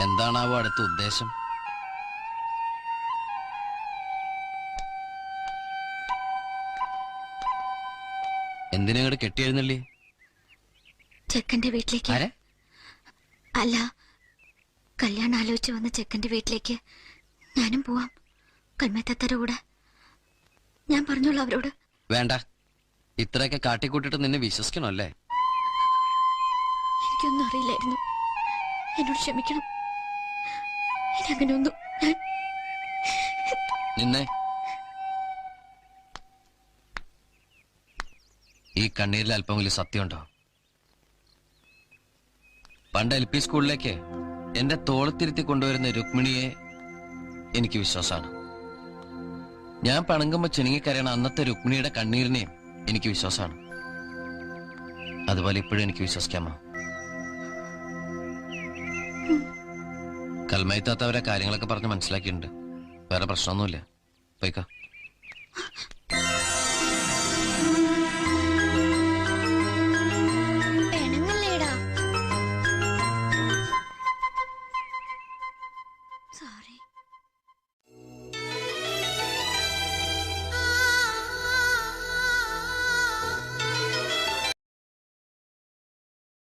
എന്താണാവോ അടുത്ത ഉദ്ദേശം? എന്തിനാ ഇങ്ങോട്ട് കെട്ടിയെഴുന്നള്ളി? ചെക്കന്റെ വീട്ടിലേക്ക്. അല്ല കല്യാണം ആലോചിച്ച് വന്ന ചെക്കന്റെ വീട്ടിലേക്ക് ഞാനും പോവാം. കൽമേത്തത്തര കൂടെ. ഞാൻ പറഞ്ഞോളൂ അവരോട്. വേണ്ട. ഇത്രയൊക്കെ കാട്ടിക്കൂട്ടിട്ട് നിന്നെ വിശ്വസിക്കണോ അല്ലേ? എനിക്കൊന്നും അറിയില്ലായിരുന്നു. എന്നോട് ക്ഷമിക്കണം. നിന്നെ. ഈ കണ്ണീരിൽ അല്പം വലിയ സത്യമുണ്ടോ? പണ്ട് എൽ പി സ്കൂളിലേക്ക് എന്റെ തോളത്തിരുത്തി കൊണ്ടുവരുന്ന രുക്മിണിയെ എനിക്ക് വിശ്വാസമാണ്. ഞാൻ പണങ്കുമ്പോ ചിണുങ്ങിക്കരയണ അന്നത്തെ രുക്മിണിയുടെ കണ്ണീരിനെയും എനിക്ക് വിശ്വാസമാണ്. അതുപോലെ ഇപ്പോഴും എനിക്ക് വിശ്വസിക്കാമോ? കൽമയത്താത്തവരെ കാര്യങ്ങളൊക്കെ പറഞ്ഞ് മനസ്സിലാക്കിയിട്ടുണ്ട്. വേറെ പ്രശ്നമൊന്നുമില്ല. പോയിക്ക.